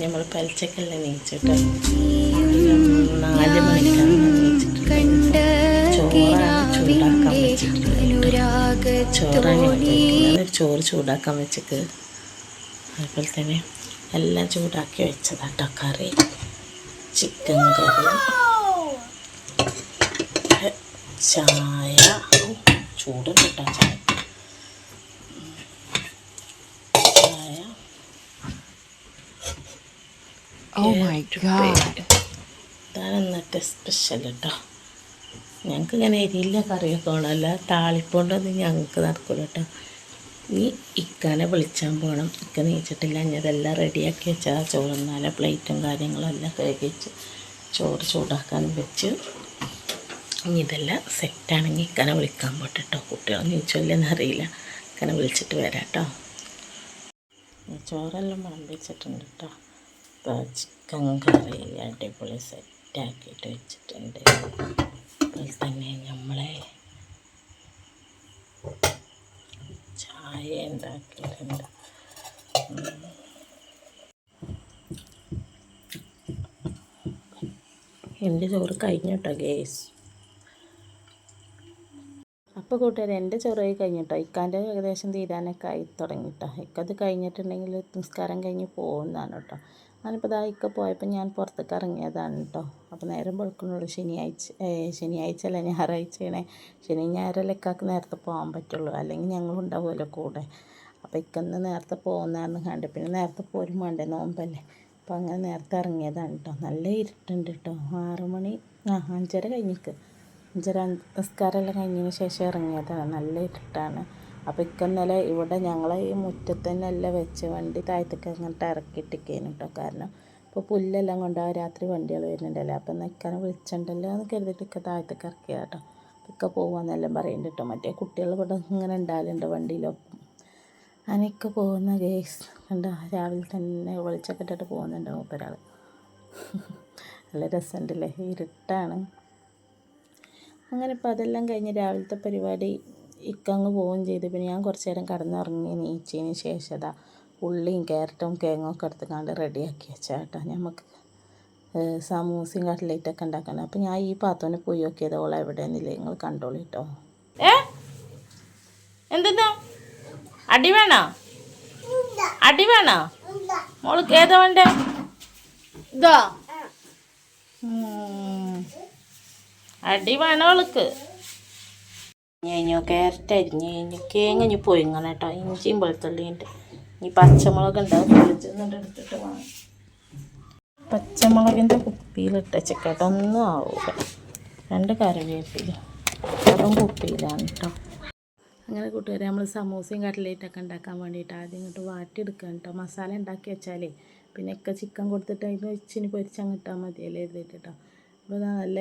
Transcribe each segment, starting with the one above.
നമ്മൾ പലിച്ചക്കല്ല നീച്ചിട്ട്? നാല് മണിക്കാണ് നീച്ചിട്ടുള്ളത് ചോറാണ് ചൂടാക്കാൻ വെച്ചിട്ട് ചോറാണ് ചോറ് ചൂടാക്കാൻ വെച്ചിട്ട് അതുപോലെ തന്നെ എല്ലാം ചൂടാക്കി വെച്ചതാട്ടോ കറി. ചിക്കൻ കറി. ചായ. ചൂട് കിട്ടാൻ കേട്ടോ ചായ. ചായ. Oh. ഇതാണ് ഇന്നത്തെ സ്പെഷ്യൽ കേട്ടോ ഞങ്ങൾക്ക് ഇങ്ങനെ എരിയില്ല കറിയൊക്കെ വേണമല്ല താളിപ്പോണ്ടൊന്നും ഞങ്ങൾക്ക് നടക്കില്ല കേട്ടോ നീ ഇക്കാനെ വിളിച്ചാൻ പോകണം ഇക്ക നീച്ചിട്ടില്ല. ഞാനതെല്ലാം റെഡിയാക്കി വെച്ചാൽ ചോറന്നാല പ്ലേറ്റും കാര്യങ്ങളും എല്ലാം കഴുകി വെച്ച് ചോറ് ചൂടാക്കാനും വെച്ച്. ഇനി ഇതെല്ലാം സെറ്റാണെങ്കിൽ ഇക്കനെ വിളിക്കാൻ പോട്ടെ കേട്ടോ കുട്ടികൾ നീച്ചല്ലെന്ന് അറിയില്ല. ഇക്കനെ വിളിച്ചിട്ട് വരാം കേട്ടോ ചോറെല്ലാം വിളമ്പിച്ചിട്ടുണ്ട് കേട്ടോ ഇപ്പോൾ ചിക്കൻ കറി അടിപൊളി സെറ്റാക്കിയിട്ട് വെച്ചിട്ടുണ്ട്. അതുപോലെ തന്നെ നമ്മളെ ചായ ഉണ്ടാക്കിയിട്ടുണ്ട് ഉം. എന്റെ ചോറ് കഴിഞ്ഞു കേട്ടോ ഗേസ് അപ്പോൾ കൂട്ടുകാർ എന്റെ ചെറുതായി കഴിഞ്ഞിട്ടോ? ഇക്കാന്റെ ഏകദേശം തീരാനൊക്കെ ആയി തുടങ്ങിട്ടോ. ഇക്കത് കഴിഞ്ഞിട്ടുണ്ടെങ്കിൽ നിസ്കാരം കഴിഞ്ഞ് പോകുന്നതാണ് കേട്ടോ. ഞാനിപ്പോൾ ഇതാ ഇക്ക പോയപ്പോൾ ഞാൻ പുറത്തേക്ക് ഇറങ്ങിയതാണ് കേട്ടോ. അപ്പോൾ നേരം വെളുക്കുന്നുള്ളൂ. ശനിയാഴ്ച ശനിയാഴ്ച അല്ല ഞായറാഴ്ചയാണേ. ശനി ഞായറല്ല ഇക്കാക്ക് നേരത്തെ പോകാൻ പറ്റുള്ളൂ. അല്ലെങ്കിൽ ഞങ്ങളുണ്ടാവുമല്ലോ കൂടെ. അപ്പോൾ ഇക്കന്ന് നേരത്തെ പോകുന്നതാണ് കണ്ട്. പിന്നെ നേരത്തെ പോരും വേണ്ടേ നോമ്പല്ലേ? അപ്പോൾ അങ്ങനെ നേരത്തെ ഇറങ്ങിയതാണ് കേട്ടോ നല്ല ഇരുട്ടുണ്ട് കേട്ടോ ആറ് മണി ആ അഞ്ചര കഴിഞ്ഞിക്ക്. അഞ്ചര നിസ്കാരമെല്ലാം കഴിഞ്ഞതിന് ശേഷം ഇറങ്ങിയതാണ്. നല്ല ഇരുട്ടാണ്. അപ്പോൾ ഇക്ക ഇന്നലെ ഇവിടെ ഞങ്ങൾ ഈ മുറ്റത്ത് തന്നെയല്ല വെച്ച് വണ്ടി താഴത്തേക്ക് അങ്ങോട്ട് ഇറക്കിയിട്ടിരിക്കുന്നു കേട്ടോ കാരണം ഇപ്പോൾ പുല്ലെല്ലാം കൊണ്ടാ രാത്രി വണ്ടികൾ വരുന്നുണ്ടല്ലോ. അപ്പം നിൽക്കാൻ വിളിച്ചിട്ടുണ്ടല്ലോ എന്ന് കരുതിയിട്ട് ഇക്ക താഴത്തേക്ക് ഇറക്കിയ കേട്ടോ ഇക്ക പോവാന്നെല്ലാം പറയുന്നുണ്ട് കേട്ടോ മറ്റേ കുട്ടികൾ ഇവിടെ ഇങ്ങനെ ഉണ്ടാകലുണ്ട് വണ്ടിയിലൊപ്പം. അനക്ക് പോകുന്ന ഗേസ്. കണ്ടോ? രാവിലെ തന്നെ വെളിച്ചൊക്കെ ഇട്ടിട്ട് പോകുന്നുണ്ട് ഒരാൾ നല്ല രസമുണ്ടല്ലേ? ഇരുട്ടാണ്. അങ്ങനെ ഇപ്പോൾ അതെല്ലാം കഴിഞ്ഞ് രാവിലത്തെ പരിപാടി ഇക്കങ്ങ് പോവുകയും ചെയ്തു. പിന്നെ ഞാൻ കുറച്ച് നേരം കടന്നിറങ്ങി നീച്ചതിന് ശേഷം അതാ ഉള്ളിയും ക്യാരറ്റും കേങ്ങും ഒക്കെ എടുത്തുകൊണ്ട് റെഡിയാക്കി വെച്ചാട്ടോ നമുക്ക് സമൂസയും കട്ട്ലേറ്റൊക്കെ ഉണ്ടാക്കണം. അപ്പം ഞാൻ ഈ പാത്തോനെ പോയി നോക്കിയത്. ഓളെ എവിടെയെന്നില്ല? നിങ്ങൾ കണ്ടോളിട്ടോ ഏ? എന്തെന്നാ? അടി വേണോ? അടി വേണോ? മോൾക്ക് ഏതാ വേണ്ടേ? ഇതോ. അടി വേണോ അവൾക്ക്? കഴിഞ്ഞു ക്യാരറ്റ് അരിഞ്ഞ് കഴിഞ്ഞു കേങ്ങഞ്ഞ് പൊയിങ്ങണം കേട്ടോ. ഇഞ്ചിയും വെളുത്തുള്ളിയുണ്ട് ഇനി പച്ചമുളക് ഉണ്ടാവും ഫ്രിഡ്ജിൽ എടുത്തിട്ട് വേണം. പച്ചമുളകിന്റെ കുപ്പിയിലിട്ട ചിക്കട്ടോ ഒന്നും ആവൂല. രണ്ട് കറിവേപ്പില. അതും കുപ്പിയിലാണ് കേട്ടോ. അങ്ങനെ കൂട്ടുകാരെ നമ്മൾ സമൂസയും കട്ട്ലേറ്റൊക്കെ ഉണ്ടാക്കാൻ വേണ്ടിയിട്ട് ആദ്യം ഇങ്ങോട്ട് വാട്ടിയെടുക്കുക കേട്ടോ മസാല ഉണ്ടാക്കി വെച്ചാലേ പിന്നെ ഒക്കെ ചിക്കൻ കൊടുത്തിട്ട് അതിന് ഇച്ചിനി പൊരിച്ചങ്ങ് ഇട്ടാൽ മതിയല്ലേ എഴുതിയിട്ട് കേട്ടോ അപ്പോൾ നല്ല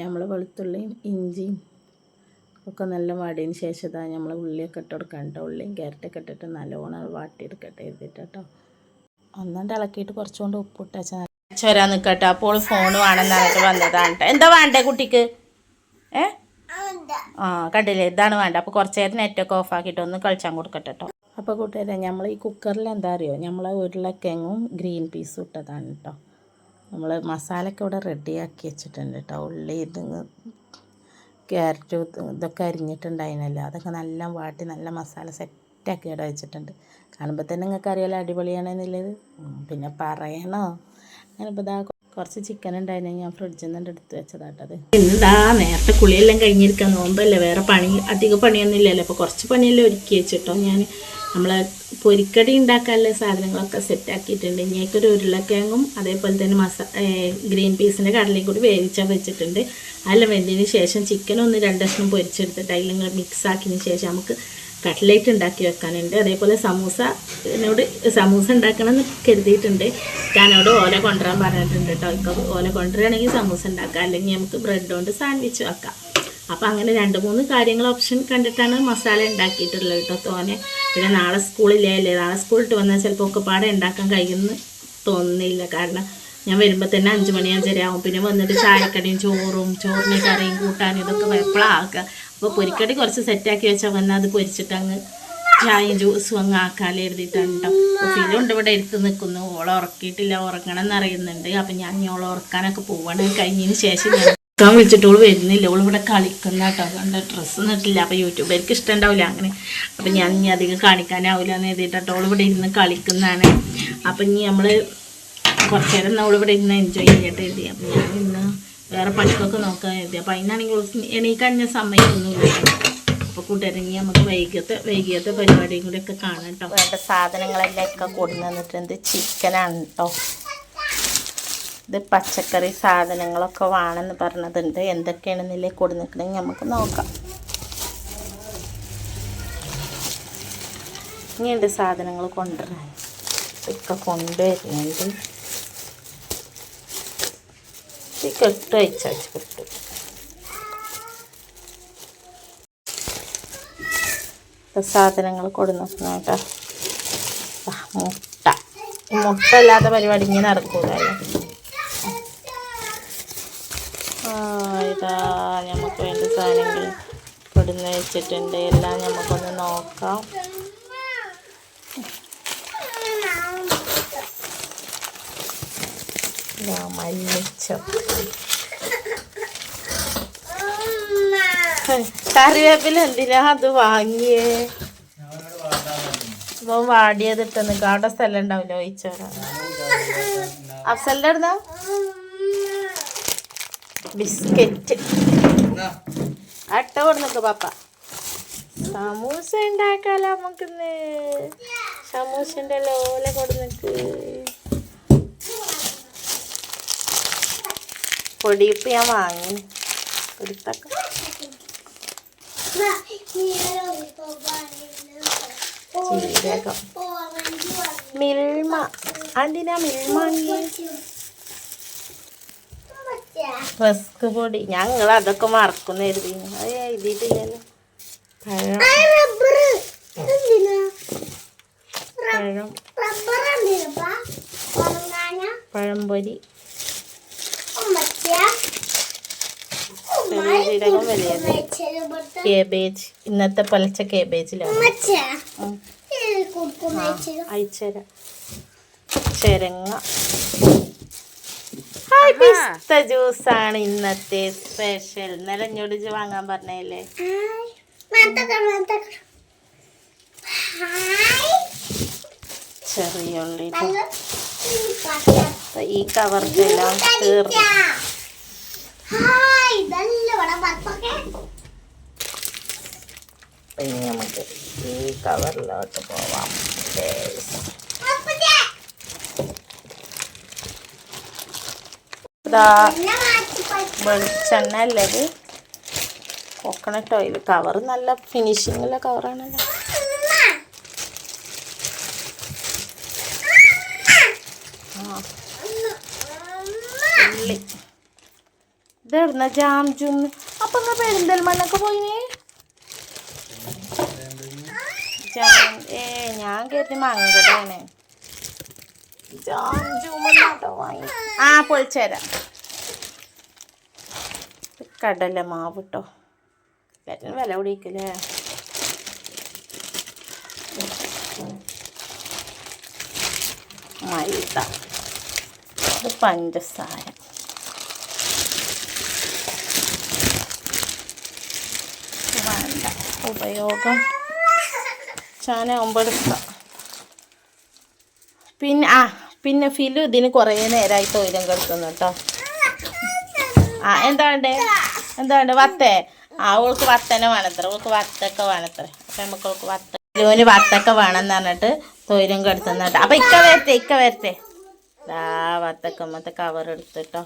നമ്മൾ വെളുത്തുള്ളിയും ഇഞ്ചിയും ഒക്കെ നല്ല വാടിയതിന് ശേഷം ഇതാ നമ്മൾ ഉള്ളിയൊക്കെ ഇട്ട് കൊടുക്കാം കേട്ടോ ഉള്ളിയും ക്യാരറ്റൊക്കെ ഇട്ടിട്ട് നല്ലോണം വാട്ടിയെടുക്കട്ടെ എഴുതിയിട്ട് കേട്ടോ ഒന്നാണ്ട് ഇളക്കിയിട്ട് കുറച്ചുകൊണ്ട് ഉപ്പിട്ട് വെച്ചാൽ വരാൻ നിൽക്കട്ടെ അപ്പോൾ ഫോൺ വേണമെന്നാണ് വന്നതാണ് കേട്ടോ എന്താ വേണ്ടേ കുട്ടിക്ക്? ഏ? ആ കണ്ടില്ലേ? ഇതാണ് വേണ്ട അപ്പോൾ കുറച്ച് നേരം നെറ്റൊക്കെ ഓഫ് ആക്കിയിട്ട് ഒന്ന് കളിച്ചാൻ കൊടുക്കട്ടെ കേട്ടോ അപ്പോൾ കൂട്ടുകാരെ നമ്മൾ ഈ കുക്കറിൽ എന്താ അറിയോ? നമ്മൾ ഉരുളക്കിഴങ്ങും ഗ്രീൻ പീസും ഇട്ടതാണ് കേട്ടോ നമ്മൾ മസാലയൊക്കെ ഇവിടെ റെഡിയാക്കി വെച്ചിട്ടുണ്ട് കേട്ടോ ഉള്ളി ഇത് ക്യാരറ്റും ഇതൊക്കെ അരിഞ്ഞിട്ടുണ്ടായിരുന്നല്ലോ അതൊക്കെ നല്ല വാട്ടി നല്ല മസാല സെറ്റാക്കി ഇവിടെ വെച്ചിട്ടുണ്ട്. കാണുമ്പോൾ തന്നെ നിങ്ങൾക്ക് അറിയാലോ അടിപൊളിയാണെന്നുള്ളത്. പിന്നെ പറയണോ? അങ്ങനെ ഇപ്പോൾ ഇതാ കുറച്ച് ചിക്കൻ ഉണ്ടായിരുന്നു. ഞാൻ ഫ്രിഡ്ജിൽ നിന്ന് എടുത്ത് വെച്ചതാട്ടത് ഇന്നിതാ നേരത്തെ കുളിയെല്ലാം കഴിഞ്ഞിരിക്കാൻ നോമ്പല്ലേ? വേറെ പണി അധികം പണിയൊന്നും ഇല്ലല്ലോ. അപ്പോൾ കുറച്ച് പണിയെല്ലാം ഒരുക്കി വെച്ചിട്ടോ ഞാൻ നമ്മളെ പൊരിക്കടി ഉണ്ടാക്കാനുള്ള സാധനങ്ങളൊക്കെ സെറ്റ് ആക്കിയിട്ടുണ്ട്. ഇനിയൊക്കെ ഉരുളക്കിഴങ്ങും അതേപോലെ തന്നെ മസാ ഗ്രീൻ പീസിന്റെ കടലയും കൂടി വേവിച്ചാൽ വെച്ചിട്ടുണ്ട്. അല്ല വെന്തതിന് ശേഷം ചിക്കൻ ഒന്ന് രണ്ട് കഷ്ണം പൊരിച്ചെടുത്തിട്ട് നിങ്ങൾ മിക്സ് ആക്കിയതിന് ശേഷം നമുക്ക് കട്ട്ലേറ്റ് ഉണ്ടാക്കി വെക്കാനുണ്ട്. അതേപോലെ സമൂസ എന്നോട് സമൂസ ഉണ്ടാക്കണം എന്ന് കരുതിയിട്ടുണ്ട് ഞാനോട് ഓല കൊണ്ടുവരാൻ പറഞ്ഞിട്ടുണ്ട് കേട്ടോ ഇപ്പോൾ ഓല കൊണ്ടുവരികയാണെങ്കിൽ സമൂസ ഉണ്ടാക്കാം. അല്ലെങ്കിൽ നമുക്ക് ബ്രെഡ് കൊണ്ട് സാൻഡ്വിച്ച് വെക്കാം. അപ്പോൾ അങ്ങനെ രണ്ട് മൂന്ന് കാര്യങ്ങൾ ഓപ്ഷൻ കണ്ടിട്ടാണ് മസാല ഉണ്ടാക്കിയിട്ടുള്ളത് കേട്ടോ തോനെ പിന്നെ നാളെ സ്കൂളിലേ അല്ലേ നാളെ സ്കൂളിട്ട് വന്നാൽ ചിലപ്പോൾ ഒക്കെ പാടെ ഉണ്ടാക്കാൻ കഴിയുമെന്ന് തോന്നുന്നില്ല. കാരണം ഞാൻ വരുമ്പോൾ തന്നെ അഞ്ച് മണി അഞ്ചര ആവും. പിന്നെ വന്നിട്ട് ചായക്കടയും ചോറും ചോറിന് കറിയും കൂട്ടാനും ഇതൊക്കെ എപ്പോഴാണ് ആക്കുക അപ്പോൾ പൊരിക്കടി കുറച്ച് സെറ്റാക്കി വെച്ചാൽ വന്നാൽ അത് പൊരിച്ചിട്ട് അങ്ങ് ചായയും ജ്യൂസും അങ്ങ് ആക്കാലേ എഴുതിയിട്ടുണ്ടോ അപ്പോൾ ഫിലുണ്ട് ഇവിടെ എടുത്ത് നിൽക്കുന്നു ഓളെ ഉറക്കിയിട്ടില്ല. ഉറങ്ങണം എന്നറിയുന്നുണ്ട് അപ്പം ഞാൻ ഓളെ ഉറക്കാനൊക്കെ പോവാണ്. കഴിഞ്ഞതിന് ശേഷം ഞാൻ ഉറക്കാൻ വിളിച്ചിട്ട് ഓൾ വരുന്നില്ല. ഓൾ ഇവിടെ കളിക്കുന്ന കേട്ടോ അതുകൊണ്ട് ഡ്രസ്സ് നിട്ടില്ല അപ്പോൾ യൂട്യൂബർക്ക് ഇഷ്ടം ഉണ്ടാവില്ല അങ്ങനെ. അപ്പം ഞാൻ ഇനി അധികം കാണിക്കാനാവില്ല എന്ന് എഴുതിയിട്ടോ ഓൾ ഇവിടെ ഇരുന്ന് കളിക്കുന്നതാണ്. അപ്പം ഇനി നമ്മൾ കുറച്ച് നേരം നമ്മൾ ഇവിടെ ഇരുന്ന് എൻജോയ് ചെയ്യട്ടെ എഴുതി. അപ്പം ഞാൻ ഇന്ന് വേറെ പണിക്കൊക്കെ നോക്കാൻ എഴുതി അപ്പം അതിനാണെങ്കിൽ എണീക്കഴിഞ്ഞ സമയമൊന്നുമില്ല അപ്പോൾ കൂട്ടിറങ്ങി നമുക്ക് വൈകിയത്തെ വൈകിയത്തെ പരിപാടിയും കൂടി ഒക്കെ കാണാം കേട്ടോ. വേണ്ട സാധനങ്ങളെല്ലാം ഒക്കെ കൊടുന്ന് വന്നിട്ടുണ്ട് ചിക്കനാണ് കേട്ടോ ഇത് പച്ചക്കറി സാധനങ്ങളൊക്കെ വേണമെന്ന് പറഞ്ഞതുണ്ട് എന്തൊക്കെയാണെന്നില്ലേ കൊടുന്നിക്കണമെങ്കിൽ നമുക്ക് നോക്കാം. ഇനിയുണ്ട് സാധനങ്ങൾ കൊണ്ടുവരാൻ. ഒക്കെ കൊണ്ടുവരുന്നുണ്ട്. ഈ കെട്ട് അയച്ചാൽ കിട്ടും. സാധനങ്ങൾ കൊടുന്നു കേട്ടോ. മുട്ട. മുട്ട അല്ലാത്ത പരിപാടി ഇങ്ങനെ നടക്കൂലല്ലോ ഇതാ നമുക്ക് വേണ്ട സാധനങ്ങൾ കൊടുന്ന് വെച്ചിട്ടുണ്ട്. എല്ലാം നമുക്കൊന്ന് നോക്കാം. ഇതാ മല്ലിച്ചപ്പ് കറിവേപ്പില എന്തിനാ അത് വാങ്ങിയേ? ഇപ്പം വാടിയത് ഇട്ടെന്ന് അവിടെ സ്ഥലം ഉണ്ടാവില്ല ഒഴിച്ചോരാ അഫ്സലിന്റെ അടുത്ത ബിസ്ക്കറ്റ്. അട്ട കൊടുന്നൊക്കെ പാപ്പ. സമൂസ ഉണ്ടാക്കാലോ നമുക്കിന്ന്. സമൂസന്റെ ലോല കൊടുന്നക്ക്. പൊടിയിപ്പ് ഞാൻ വാങ്ങി. എടുത്തൊക്കെ ജീരകം മിൽമ. എന്തിനാ മിൽമ റസ്ക് പൊടി. ഞങ്ങൾ അതൊക്കെ മറക്കുന്ന എഴുതി അത് എഴുതിയിട്ടില്ലല്ലോ. പഴം. പഴം. പഴംപൊരി ചെറിയ ജീരകം വലിയത് കേബേജ് ഇന്നത്തെ പൊലച്ച കേബേജിലാണ് ഉം. അയച്ചുതരാം. ചെരങ്ങ. ഹായ് പിസ്ത ജ്യൂസാണ് ഇന്നത്തെ സ്പെഷ്യൽ ഇന്നലെ എന്നോട് ഇജ്ജ് വാങ്ങാൻ പറഞ്ഞല്ലേ ചെറിയ ഉള്ളി. ഈ കവറിലെല്ലാം തീർന്നു. ഇനി നമുക്ക് ഈ കവറിലോട്ട് പോവാം. വെളിച്ചെണ്ണ അല്ലേ കോക്കനട്ട് ഓയിൽ കവർ നല്ല ഫിനിഷിങ്ങുള്ള കവറാണല്ലോ ആ ഉള്ളി ഇതെവിടുന്ന ജാംജുന്ന്. അപ്പൊ നിങ്ങൾ പെരിന്തൽമണ്ണൊക്കെ പോയിനേ? ഏ ഞാൻ കരുതി മങ്കടാണ് ആ പൊളിച്ചുതരാം കടല മാവ് കേട്ടോ എല്ലാറ്റിനും വില കൂടിയിക്കല്ലേ മൈദ. പഞ്ചസാര വേണ്ട ഉപയോഗം. ചാന ഒമ്പെടുക്കാം പിന്നെ ആ പിന്നെ ഫിലു ഇതിന് കുറേ നേരമായി തൊയിലും കിടക്കുന്നു കേട്ടോ. ആ എന്താ വേണ്ടേ? എന്താ വേണ്ടേ? വത്തേ. ആ അവൾക്ക് വത്തനെ വേണത്ര അവൾക്ക് വത്തൊക്കെ വേണത്ര അപ്പം നമുക്ക് അവൾക്ക് വത്ത ഫിലുവിന് വത്തൊക്കെ വേണമെന്ന് പറഞ്ഞിട്ട് തൊയിലും കിടത്തുന്നുണ്ട് അപ്പം ഇക്ക വരത്തെ ഇക്ക വരത്തെ ആ വത്തക്കമ്മത്തെ കവർ എടുത്തിട്ടോ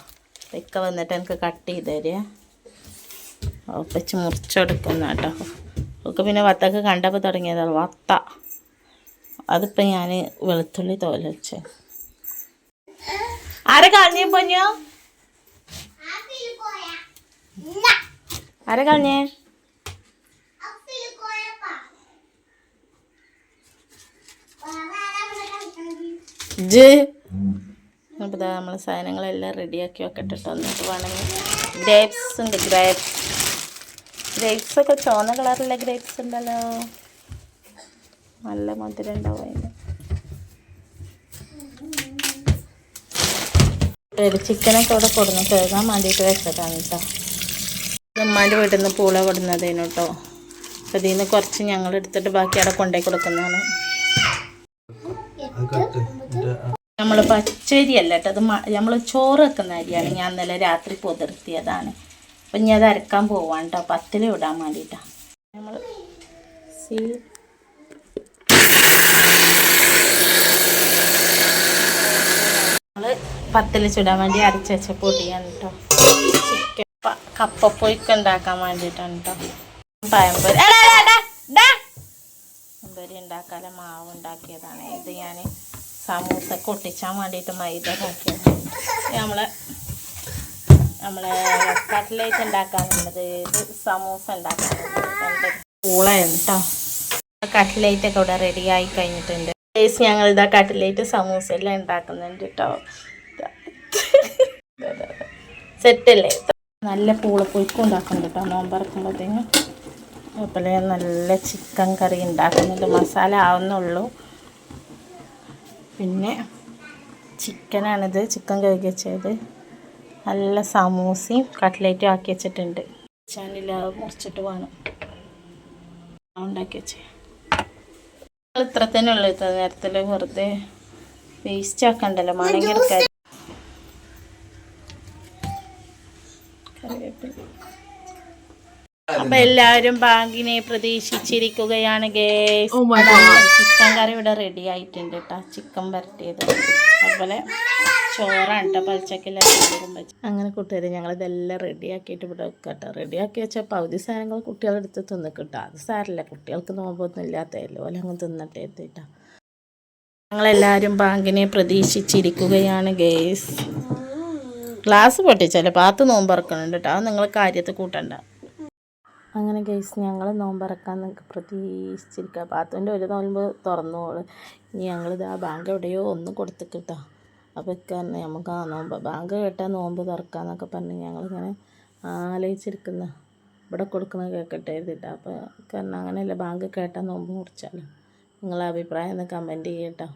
ഇക്ക വന്നിട്ട് എനിക്ക് കട്ട് ചെയ്ത് തരിക ഒപ്പിച്ച് മുറിച്ചെടുക്കുന്ന കേട്ടോ. ഒക്കെ പിന്നെ വത്തക്ക് കണ്ടപ്പോൾ തുടങ്ങിയതാണ് വത്ത അതിപ്പോൾ ഞാൻ വെളുത്തുള്ളി തോലച്ച് ആരെ കളഞ്ഞേ പൊന്നോ? ആരെ കളഞ്ഞേ? നമ്മളെ നമ്മൾ സാധനങ്ങളെല്ലാം റെഡിയാക്കി വെക്കട്ടെ എന്നിട്ട് വേണമെങ്കിൽ ഗ്രേപ്സ് ഉണ്ട് ഗ്രേപ്സ് ഗ്രേപ്സ് ഒക്കെ ചുവന്ന കളറിലെ ഗ്രേപ്സ് ഉണ്ടല്ലോ. നല്ല മധുരം ഉണ്ടാവും അതിന്. ഒരു ചിക്കനൊക്കെ അവിടെ കൊടുന്ന് കേൾക്കാൻ വേണ്ടിയിട്ട് വെച്ചതാണ് കേട്ടോ ഉമ്മാന്റെ വീട്ടിൽ നിന്ന് പൂള കൊടുന്നതേനു കേട്ടോ അപ്പം ഇതിൽ നിന്ന് കുറച്ച് ഞങ്ങൾ എടുത്തിട്ട് ബാക്കി അവിടെ കൊണ്ടുപോയി കൊടുക്കുന്നതാണ്. നമ്മൾ പച്ചരി അല്ല കേട്ടോ അത് നമ്മൾ ചോറ് വെക്കുന്ന അരിയാണ്. ഞാൻ ഇന്നലെ രാത്രി പുതിർത്തിയതാണ്. അപ്പം ഇനി അത് അരക്കാൻ പോവാണ് കേട്ടോ പത്തിൽ വിടാൻ വേണ്ടിയിട്ടാണ് നമ്മൾ സി നമ്മൾ പത്തിൽ ചുടാൻ വേണ്ടി അരച്ച് വെച്ച പൊടിയാണ് കേട്ടോ ചിക്കൻ കപ്പപ്പൊയ്ക്ക് ഉണ്ടാക്കാൻ വേണ്ടിയിട്ടാണ് കേട്ടോ പഴംപൊരി. പഴംപൊരി ഉണ്ടാക്കാതെ മാവ് ഉണ്ടാക്കിയതാണ്. ഇത് ഞാൻ സമൂസ കൊട്ടിച്ചാൻ വേണ്ടിയിട്ട് മൈദ ഉണ്ടാക്കിയതാണ് നമ്മളെ നമ്മളെ കട്ട്ലേറ്റ് ഉണ്ടാക്കാനുള്ളത് ഇത് സമൂസ ഉണ്ടാക്കാനുള്ളത് പൂളയാണ് കേട്ടോ കട്ട്ലേറ്റ് ഒക്കെ ഇവിടെ റെഡി ആയി കഴിഞ്ഞിട്ടുണ്ട്. ഗൈസ് ഞങ്ങൾ ഇതാ കട്ട്ലേറ്റ് സമൂസ എല്ലാം ഉണ്ടാക്കുന്നുണ്ട് കേട്ടോ സെറ്റല്ലേ നല്ല പൂളപ്പൊയ്ക്കും ഉണ്ടാക്കുന്നുണ്ട് കേട്ടോ നോമ്പറക്കുമ്പോഴത്തേനും അതുപോലെ നല്ല ചിക്കൻ കറി ഉണ്ടാക്കുന്നുണ്ട്. മസാല ആവുന്നുള്ളൂ. പിന്നെ ചിക്കനാണിത് ചിക്കൻ കഴുകി വെച്ചത്. നല്ല സമൂസയും കട്ട്ലേറ്റും ആക്കി വെച്ചിട്ടുണ്ട്. ചാനില മുറിച്ചിട്ട് വേണം. ഉണ്ടാക്കി വെച്ചേ. ഇത്ര തന്നെ ഉള്ളു ഇത്ര നേരത്തിൽ വെറുതെ വേസ്റ്റ് ആക്കണ്ടല്ലോ. മണങ്ങി എടുക്കാൻ അപ്പൊ എല്ലാവരും ബാങ്കിനെ പ്രതീക്ഷിച്ചിരിക്കുകയാണ് ഗേസ് ചിക്കൻ കറി ഇവിടെ റെഡി ആയിട്ടുണ്ട് കേട്ടോ. ചിക്കൻ വരട്ടിയത്. അതുപോലെ ചോറാണ് കേട്ടോ പച്ചക്കില്ല അങ്ങനെ കൂട്ടുകാർ ഞങ്ങളിതെല്ലാം റെഡി ആക്കിയിട്ട് ഇവിടെ വെക്കുക കേട്ടോ റെഡി ആക്കി വെച്ചാൽ പകുതി സാധനങ്ങൾ കുട്ടികളെടുത്ത് കിട്ടാം അത് സാരമില്ല കുട്ടികൾക്ക് നോമ്പൊന്നും ഇല്ലാത്തതല്ലോ അല്ല അങ്ങ് തിന്നട്ടെ എത്തിയിട്ടാ ഞങ്ങളെല്ലാവരും ബാങ്കിനെ പ്രതീക്ഷിച്ചിരിക്കുകയാണ് ഗേസ് ഗ്ലാസ് പൊട്ടിച്ചല്ലേ? പാത്ത് നോമ്പറക്കണുണ്ട് കേട്ടോ അത് നിങ്ങൾ കാര്യത്തിൽ കൂട്ടണ്ട. അങ്ങനെ ഗൈസ് ഞങ്ങൾ നോമ്പറക്കാൻ പ്രതീക്ഷിച്ചിരിക്കുക പാത്തുവിന്റെ ഒരു നോമ്പ് തുറന്നോൾ. ഇനി ഞങ്ങളിത് ആ ബാങ്ക് എവിടെയോ ഒന്ന് കൊടുത്തിക്കിട്ടോ അപ്പോൾ കാരണം നമുക്ക് ആ നോമ്പ് ബാങ്ക് കേട്ടാൽ നോമ്പ് തുറക്കാന്നൊക്കെ പറഞ്ഞ് ഞങ്ങളിങ്ങനെ ആലോചിച്ചിരിക്കുന്ന. ഇവിടെ കൊടുക്കുന്ന കേൾക്കട്ടെ എഴുതിട്ടോ അപ്പോൾ കാരണം അങ്ങനെയല്ല ബാങ്ക് കേട്ടാൽ നോമ്പ് മുറിച്ചാലോ? നിങ്ങളെ അഭിപ്രായം ഒന്ന് കമന്റ് ചെയ്യട്ടോ.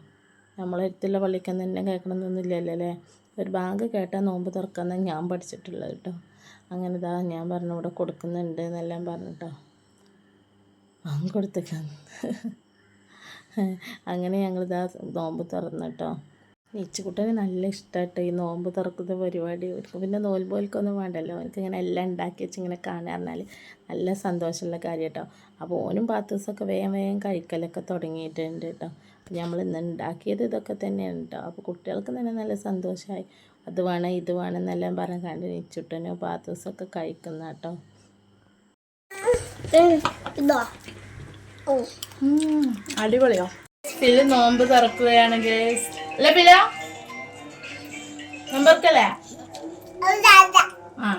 നമ്മളെ അടുത്തുള്ള പള്ളിക്ക് തന്നെ കേൾക്കണമെന്നൊന്നുമില്ലല്ലോ ഒരു ബാങ്ക് കേട്ടാൽ നോമ്പ് തുറക്കാമെന്നാണ് ഞാൻ പഠിച്ചിട്ടുള്ളത് കേട്ടോ അങ്ങനെ ഇതാ ഞാൻ പറഞ്ഞു ഇവിടെ കൊടുക്കുന്നുണ്ട് എന്നെല്ലാം പറഞ്ഞിട്ടോ. ബാങ്ക് കൊടുത്തേക്കാന്ന് അങ്ങനെ ഞങ്ങളിതാ നോമ്പ് തുറന്നിട്ടോ നീച്ചുകുട്ടന് നല്ല ഇഷ്ടമായിട്ട് ഈ നോമ്പ് തുറക്കുന്ന പരിപാടി. അവർക്ക് പിന്നെ നോൽമ്പോൽക്കൊന്നും വേണ്ടല്ലോ. അവർക്ക് ഇങ്ങനെ എല്ലാം ഉണ്ടാക്കി വെച്ച് ഇങ്ങനെ കാണാൻ പറഞ്ഞാൽ നല്ല സന്തോഷമുള്ള കാര്യം കേട്ടോ അപ്പോൾ ഓനും പത്ത് ദിവസമൊക്കെ വേഗം വേഗം കഴിക്കലൊക്കെ തുടങ്ങിയിട്ടുണ്ട് കേട്ടോ. അപ്പോൾ നമ്മൾ ഇന്ന് ഉണ്ടാക്കിയത് ഇതൊക്കെ തന്നെയാണ് കേട്ടോ. അപ്പോൾ കുട്ടികൾക്ക് തന്നെ നല്ല സന്തോഷമായി അത് വേണം ഇത് വേണം എന്നെല്ലാം പറഞ്ഞ് കണ്ട് നീച്ചുട്ടനോ പത്ത് ദിവസമൊക്കെ കഴിക്കുന്ന കേട്ടോ. അടിപൊളിയോ? ഇതിൽ നോമ്പ് തുറക്കുകയാണെങ്കിൽ അല്ലേ പിള്ള. നമ്പർക്കല്ലേ ആ.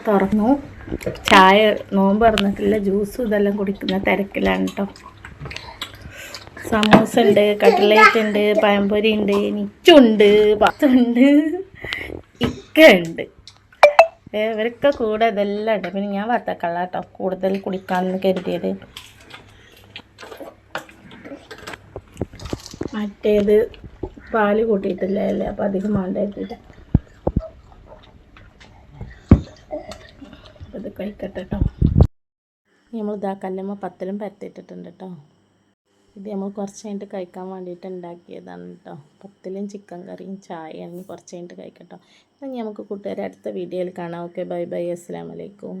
തുറന്നു. ചായ നോമ്പ് തുറന്നിട്ടില്ല ജ്യൂസും ഇതെല്ലാം കുടിക്കുന്ന തിരക്കിലാണ് കേട്ടോ സമൂസ ഉണ്ട് കട്ട്ലേറ്റ് ഉണ്ട് പഴംപൊരി ഉണ്ട് നിച്ചുണ്ട് പത്തുണ്ട് ഇക്ക ഉണ്ട്. ഇവരൊക്കെ കൂടെ ഇതെല്ലാം ഉണ്ട്. പിന്നെ ഞാൻ വറുത്തക്കള്ള കേട്ടോ കൂടുതൽ കുടിക്കാമെന്ന് കരുതിയത്. മറ്റേത് പാൽ കൂട്ടിയിട്ടില്ല അപ്പം അധികം മാണ്ടായിട്ടില്ല അപ്പം ഇത് കഴിക്കട്ടെ കേട്ടോ നമ്മൾ ഇതാ കല്ലുമ്മ പത്തലും പരത്തിയിട്ടിട്ടുണ്ട് കേട്ടോ ഇത് നമ്മൾ കുറച്ച് കഴിഞ്ഞിട്ട് കഴിക്കാൻ വേണ്ടിയിട്ട് ഉണ്ടാക്കിയതാണ് കേട്ടോ പത്തിലും ചിക്കൻ കറിയും ചായയും കുറച്ച് കഴിഞ്ഞിട്ട് കഴിക്കട്ടോ ഇനി നമുക്ക് കൂട്ടുകാരെ അടുത്ത വീഡിയോയിൽ കാണാം. ഓക്കെ ബൈ ബൈ അസ്സാം വലൈക്കും